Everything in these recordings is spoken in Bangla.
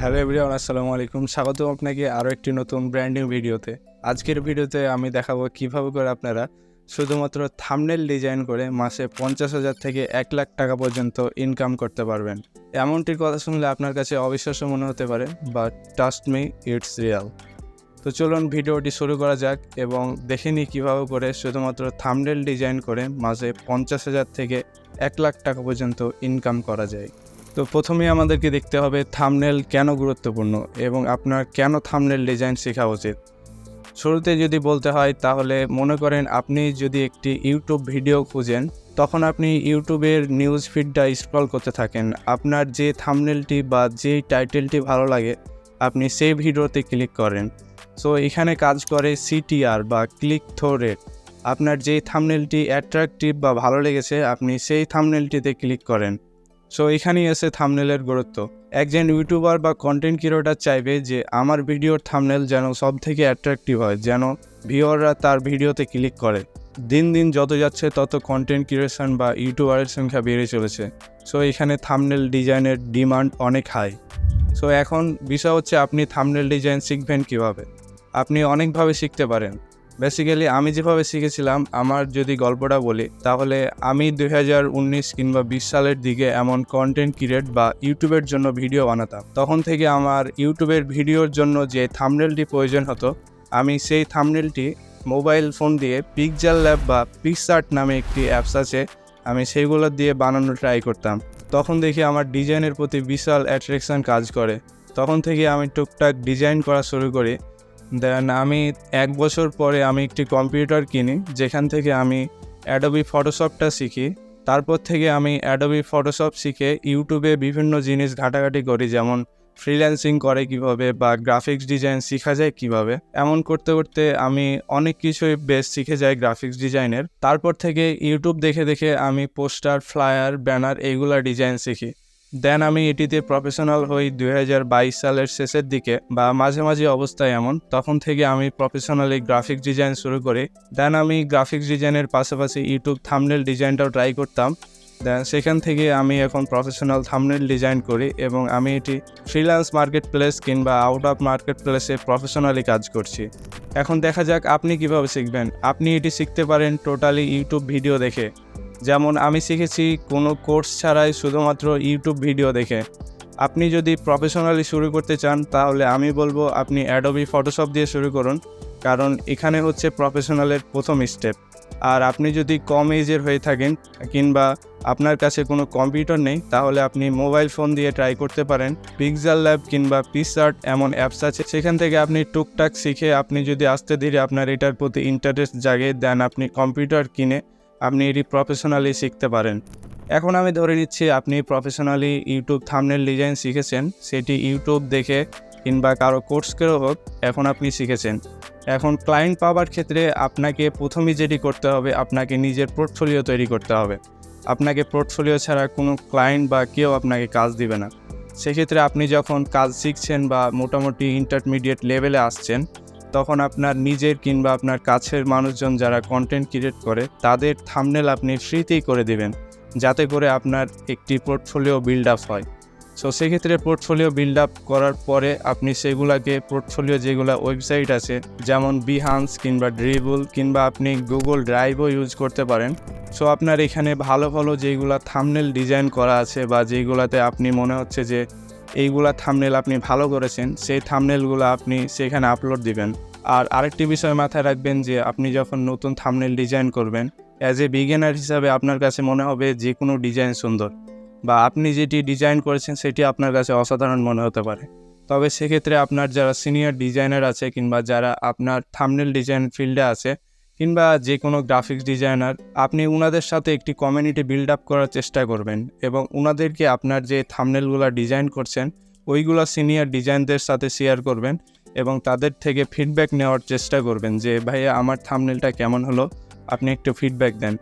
হ্যালো এভরিওয়ান, আসসালামু আলাইকুম। স্বাগত আপনাকে আরও একটি নতুন ব্র্যান্ডিং ভিডিওতে। আজকের ভিডিওতে আমি দেখাবো কীভাবে করে আপনারা শুধুমাত্র থামনেল ডিজাইন করে মাসে পঞ্চাশ হাজার থেকে এক লাখ টাকা পর্যন্ত ইনকাম করতে পারবেন। এমনটির কথা শুনলে আপনার কাছে অবিশ্বাস্য মনে হতে পারে but trust me it's real তো চলুন ভিডিওটি শুরু করা যাক এবং দেখে নিই কীভাবে করে শুধুমাত্র থামনেল ডিজাইন করে মাসে পঞ্চাশ হাজার থেকে এক লাখ টাকা পর্যন্ত ইনকাম করা যায়। তো প্রথমেই আমাদেরকে দেখতে হবে থামনেল কেন গুরুত্বপূর্ণ এবং আপনার কেন থামনেল ডিজাইন শেখা উচিত। শুরুতে যদি বলতে হয়, তাহলে মনে করেন আপনি যদি একটি ইউটিউব ভিডিও খুঁজেন, তখন আপনি ইউটিউবের নিউজ ফিডটা স্ক্রল করতে থাকেন। আপনার যে থামনেলটি বা যে টাইটেলটি ভালো লাগে, আপনি সেই ভিডিওতে ক্লিক করেন। সো, এখানে কাজ করে সিটিআর বা ক্লিক থ্রো রেট। আপনার যেই থামনেলটি অ্যাট্রাকটিভ বা ভালো লেগেছে, আপনি সেই থামনেলটিতে ক্লিক করেন। সো এখানেই এসে থামনেলের গুরুত্ব। একজন ইউটিউবার বা কন্টেন্ট ক্রিয়েটার চাইবে যে, আমার ভিডিওর থামনেল যেন সব থেকে অ্যাট্রাকটিভ হয়, যেন ভিউয়াররা তার ভিডিওতে ক্লিক করে। দিন দিন যত যাচ্ছে, তত কন্টেন্ট ক্রিয়েশন বা ইউটিউবারের সংখ্যা বেড়ে চলেছে। সো এখানে থামনেল ডিজাইনের ডিমান্ড অনেক হাই সো এখন বিষয় হচ্ছে, আপনি থামনেল ডিজাইন শিখবেন কীভাবে? আপনি অনেকভাবে শিখতে পারেন। বেসিক্যালি আমি যেভাবে শিখেছিলাম, আমার যদি গল্পটা বলি, তাহলে আমি দুই হাজার উনিশ কিংবা বিশ সালের দিকে এমন কন্টেন্ট ক্রিয়েট বা ইউটিউবের জন্য ভিডিও বানাতাম। তখন থেকে আমার ইউটিউবের ভিডিওর জন্য যে থামনেলটি প্রয়োজন হতো, আমি সেই থামনেলটি মোবাইল ফোন দিয়ে পিকজাল ল্যাব বা পিকসার্ট নামে একটি অ্যাপস আছে, আমি সেইগুলো দিয়ে বানানো ট্রাই করতাম। তখন দেখি আমার ডিজাইনের প্রতি বিশাল অ্যাট্রাকশন কাজ করে। তখন থেকে আমি টুকটাক ডিজাইন করা শুরু করি। দেন আমি এক বছর পরে আমি একটি কম্পিউটার কিনি, যেখান থেকে আমি অ্যাডোবি ফটোশপটা শিখি। তারপর থেকে আমি অ্যাডোবি ফটোশপ শিখে ইউটিউবে বিভিন্ন জিনিস ঘাটাঘাটি করি, যেমন ফ্রিল্যান্সিং করে কীভাবে বা গ্রাফিক্স ডিজাইন শেখা যায় কীভাবে। এমন করতে করতে আমি অনেক কিছুই বেশ শিখে যাই গ্রাফিক্স ডিজাইনের তারপর থেকে ইউটিউব দেখে দেখে আমি পোস্টার ফ্লায়ার ব্যানার এইগুলা ডিজাইন শিখি। দেন আমি এটিতে প্রফেশনাল হই দুই হাজার বাইশ সালের শেষের দিকে বা মাঝে মাঝে অবস্থায় এমন। তখন থেকে আমি প্রফেশনালি গ্রাফিক্স ডিজাইন শুরু করি। দেন আমি গ্রাফিক্স ডিজাইনের পাশাপাশি ইউটিউব থামনেল ডিজাইনটাও ট্রাই করতাম। দেন সেখান থেকে আমি এখন প্রফেশনাল থামনেল ডিজাইন করি এবং আমি এটি ফ্রিল্যান্স মার্কেট প্লেস কিংবা আউট অফ মার্কেট প্লেসে প্রফেশনালি কাজ করছি। এখন দেখা যাক আপনি কীভাবে শিখবেন। আপনি এটি শিখতে পারেন টোটালি ইউটিউব ভিডিও দেখে। যেমন আমি শিখেছি কোনো কোর্স ছাড়াই শুধুমাত্র ইউটিউব ভিডিও দেখে। আপনি যদি প্রফেশনালি শুরু করতে চান, তাহলে আমি বলব আপনি অ্যাডোবি, ফটোশপ দিয়ে শুরু করুন, কারণ এখানে হচ্ছে প্রফেশনালের প্রথম স্টেপ। আর আপনি যদি কম এজের হয়ে থাকেন, কিংবা আপনার কাছে কোনো কম্পিউটার নেই, তাহলে আপনি মোবাইল ফোন দিয়ে ট্রাই করতে পারেন। পিক্সাল ল্যাব কিংবা পিসার্ট এমন অ্যাপস আছে, সেখান থেকে আপনি টুকটাক শিখে আপনি যদি আস্তে ধীরে আপনার এটার প্রতি ইন্টারেস্ট জাগে দেন, আপনি কম্পিউটার কিনে আপনি এটি প্রফেশনালি শিখতে পারেন। এখন আমি ধরে নিচ্ছি আপনি প্রফেশনালি ইউটিউব থামনেল ডিজাইন শিখেছেন, সেটি ইউটিউব দেখে কিংবা কারও কোর্স করেও হোক, এখন আপনি শিখেছেন। এখন ক্লায়েন্ট পাওয়ার ক্ষেত্রে আপনাকে প্রথমেই যেটি করতে হবে, আপনাকে নিজের পোর্টফোলিও তৈরি করতে হবে। আপনাকে পোর্টফোলিও ছাড়া কোনো ক্লায়েন্ট বা কেউ আপনাকে কাজ দিবে না। সেক্ষেত্রে আপনি যখন কাজ শিখছেন বা মোটামুটি ইন্টারমিডিয়েট লেভেলে আসছেন তখন আপনার নিজের কিংবা আপনার কাছের মানুষজন যারা কন্টেন্ট ক্রিয়েট করে, তাদের থামনেল আপনি ফ্রিতেই করে দিবেন, যাতে করে আপনার একটি পোর্টফোলিও বিল্ড আপ হয়। সো সেক্ষেত্রে পোর্টফোলিও বিল্ড আপ করার পরে আপনি সেগুলাকে পোর্টফোলিও যেগুলো ওয়েবসাইট আছে, যেমন বিহান্স কিংবা ড্রিবল কিংবা আপনি গুগল ড্রাইভও ইউজ করতে পারেন। সো আপনার এখানে ভালো ভালো যেগুলো থামনেল ডিজাইন করা আছে বা যেগুলাতে আপনি মনে হচ্ছে যে এইগুলা থামনেল আপনি ভালো করেছেন, সেই থামনেলগুলো আপনি সেখানে আপলোড দিবেন। আর আরেকটি বিষয় মাথায় রাখবেন যে, আপনি যখন নতুন থামনেল ডিজাইন করবেন অ্যাজ এ বিগিনার হিসাবে আপনার কাছে মনে হবে যে কোনো ডিজাইন সুন্দর। বা আপনি যেটি ডিজাইন করেছেন, সেটি আপনার কাছে অসাধারণ মনে হতে পারে। তবে সেক্ষেত্রে আপনার যারা সিনিয়র ডিজাইনার আছে কিংবা যারা আপনার থামনেল ডিজাইন ফিল্ডে আছে কিংবা যে কোনো গ্রাফিক্স ডিজাইনার আপনি ওনাদের সাথে একটি কমিউনিটি বিল্ড আপ করার চেষ্টা করবেন এবং ওনাদেরকে আপনার যে থামনেলগুলো ডিজাইন করছেন, ওইগুলো সিনিয়র ডিজাইনদের সাথে শেয়ার করবেন এবং তাদের থেকে ফিডব্যাক নেওয়ার চেষ্টা করবেন যে, ভাইয়া, আমার থামনেলটা কেমন হলো? আপনি একটু ফিডব্যাক দেন।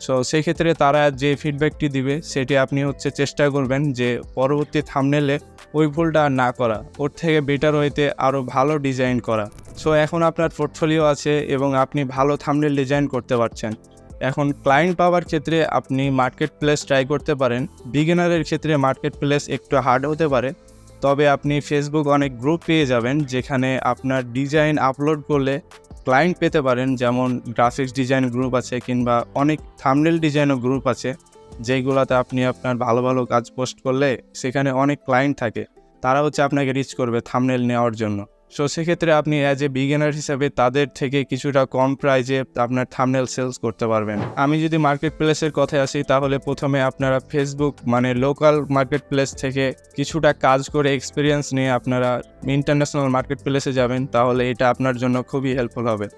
সো সেই ক্ষেত্রে তারা যে ফিডব্যাকটি দিবে, সেটি আপনি হচ্ছে চেষ্টা করবেন যে, পরবর্তী থামনেলে ওই ভুলটা আর না করা। ওর থেকে বেটার হইতে আরও ভালো ডিজাইন করা। সো এখন আপনার পোর্টফোলিও আছে এবং আপনি ভালো থামনেল ডিজাইন করতে পারছেন। এখন ক্লায়েন্ট পাওয়ার ক্ষেত্রে আপনি মার্কেট প্লেস ট্রাই করতে পারেন। বিগিনারের ক্ষেত্রে মার্কেট প্লেস একটু হার্ড হতে পারে। তবে আপনি ফেসবুক অনেক গ্রুপ পেয়ে যাবেন, যেখানে আপনার ডিজাইন আপলোড করলে ক্লায়েন্ট পেতে পারেন। যেমন গ্রাফিক্স ডিজাইন গ্রুপ আছে কিংবা অনেক থামনেল ডিজাইনও গ্রুপ আছে। যেগুলোতে আপনি আপনার ভালো ভালো কাজ পোস্ট করলে সেখানে অনেক ক্লায়েন্ট থাকে। তারা হচ্ছে আপনাকে রিচ করবে থামনেল নেওয়ার জন্য। সো সেক্ষেত্রে আপনি অ্যাজ এ বিগিনার হিসাবে তাদের থেকে কিছুটা কম প্রাইজে আপনার থামনেল সেলস করতে পারবেন। আমি যদি মার্কেট প্লেসের কথায় আসি, তাহলে প্রথমে আপনারা ফেসবুক মানে লোকাল মার্কেট প্লেস থেকে কিছুটা কাজ করে এক্সপিরিয়েন্স নিয়ে আপনারা ইন্টারন্যাশনাল মার্কেট প্লেসে যাবেন, তাহলে এটা আপনার জন্য খুবই হেল্পফুল হবে।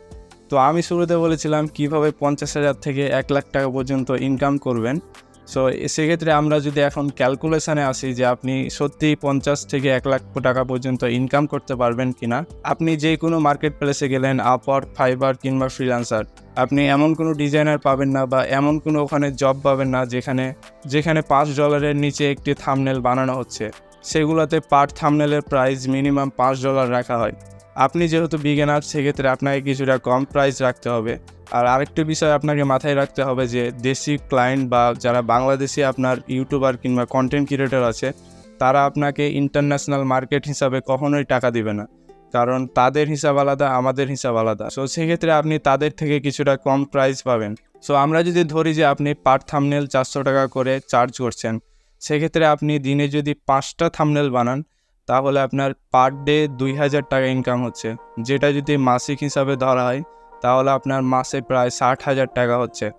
তো আমি শুরুতে বলেছিলাম, কীভাবে পঞ্চাশ হাজার থেকে এক লাখ টাকা পর্যন্ত ইনকাম করবেন। সো সেক্ষেত্রে আমরা যদি এখন ক্যালকুলেশনে আসি যে আপনি সত্যিই পঞ্চাশ থেকে এক লাখ টাকা পর্যন্ত ইনকাম করতে পারবেন কিনা, আপনি যে কোনো মার্কেট প্লেসে গেলেন আপর ফাইবার কিংবা ফ্রিলান্সার আপনি এমন কোনো ডিজাইনার পাবেন না বা এমন কোনো ওখানে জব পাবেন না যেখানে যেখানে পাঁচ ডলারের নিচে একটি থামনেল বানানো হচ্ছে। সেগুলোতে পার থামনেলের প্রাইস মিনিমাম পাঁচ ডলার রাখা হয়। আপনি যেহেতু বিগেনার সেক্ষেত্রে আপনাকে কিছুটা কম প্রাইস রাখতে হবে। আর আরেকটি বিষয় আপনাকে মাথায় রাখতে হবে যে, দেশি ক্লায়েন্ট বা যারা বাংলাদেশি আপনার ইউটিউবার কিংবা কন্টেন্ট ক্রিয়েটর আছে, তারা আপনাকে ইন্টারন্যাশনাল মার্কেট হিসাবে কখনোই টাকা দিবে না। কারণ তাদের হিসাব আলাদা, আমাদের হিসাব আলাদা। সো সেক্ষেত্রে আপনি তাদের থেকে কিছুটা কম প্রাইস পাবেন। সো আমরা যদি ধরি যে, আপনি পার থামনেল চারশো টাকা করে চার্জ করছেন, সেক্ষেত্রে আপনি দিনে যদি পাঁচটা থামনেল বানান তাহলে আপনার পার ডে দুই হাজার টাকা ইনকাম হচ্ছে। যেটা যদি মাসিক হিসাবে ধরা হয়, তাহলে আপনার মাসে প্রায় ষাট হাজার টাকা হচ্ছে।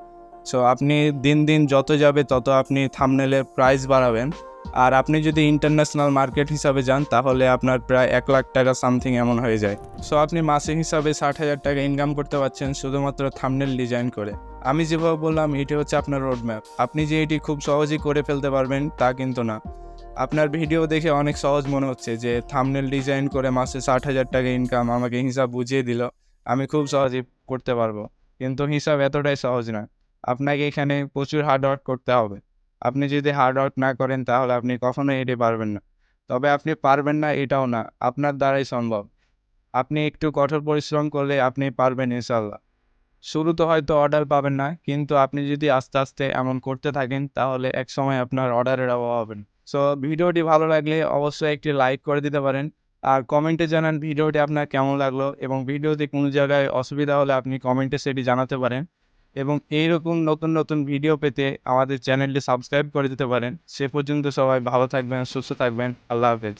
সো আপনি দিন দিন যত যাবে তত আপনি থামনেলের প্রাইস বাড়াবেন। আর আপনি যদি ইন্টারন্যাশনাল মার্কেট হিসাবে যান, তাহলে আপনার প্রায় এক লাখ টাকা সামথিং এমন হয়ে যায়। সো আপনি মাসিক হিসাবে ষাট হাজার টাকা ইনকাম করতে পারছেন শুধুমাত্র থামনেল ডিজাইন করে। আমি যেভাবে বললাম, এটি হচ্ছে আপনার রোড ম্যাপ আপনি যে এটি খুব সহজেই করে ফেলতে পারবেন, তা কিন্তু না। আপনার ভিডিও দেখে অনেক সহজ মনে হচ্ছে যে থামনেল ডিজাইন করে মাসে ষাট হাজার টাকা ইনকাম আমাকে হিসাব বুঝিয়ে দিল। আমি খুব সহজেই করতে পারব। কিন্তু হিসাব এতটাই সহজ না। আপনাকে এখানে প্রচুর হার্ডওয়ার্ক করতে হবে। আপনি যদি হার্ডওয়ার্ক না করেন তাহলে আপনি কখনোই এটি পারবেন না। তবে আপনি পারবেন না এটাও না, আপনার দ্বারাই সম্ভব। আপনি একটু কঠোর পরিশ্রম করলে আপনি পারবেন ইনশাল্লাহ শুরুতে হয়তো অর্ডার পাবেন না, কিন্তু আপনি যদি আস্তে আস্তে এমন করতে থাকেন তাহলে এক সময় আপনার অর্ডারের অভাব হবে না। সো ভিডিওটি ভালো লাগলে অবশ্যই একটি লাইক করে দিতে পারেন। আর কমেন্টে জানান ভিডিওটি আপনার কেমন লাগল এবং ভিডিওতে কোনো জায়গায় অসুবিধা হলে আপনি কমেন্টে সেটি জানাতে পারেন। এবং এইরকম নতুন নতুন ভিডিও পেতে আমাদের চ্যানেলটি সাবস্ক্রাইব করে দিতে পারেন। সে পর্যন্ত সবাই ভালো থাকবেন, সুস্থ থাকবেন। আল্লাহ হাফেজ।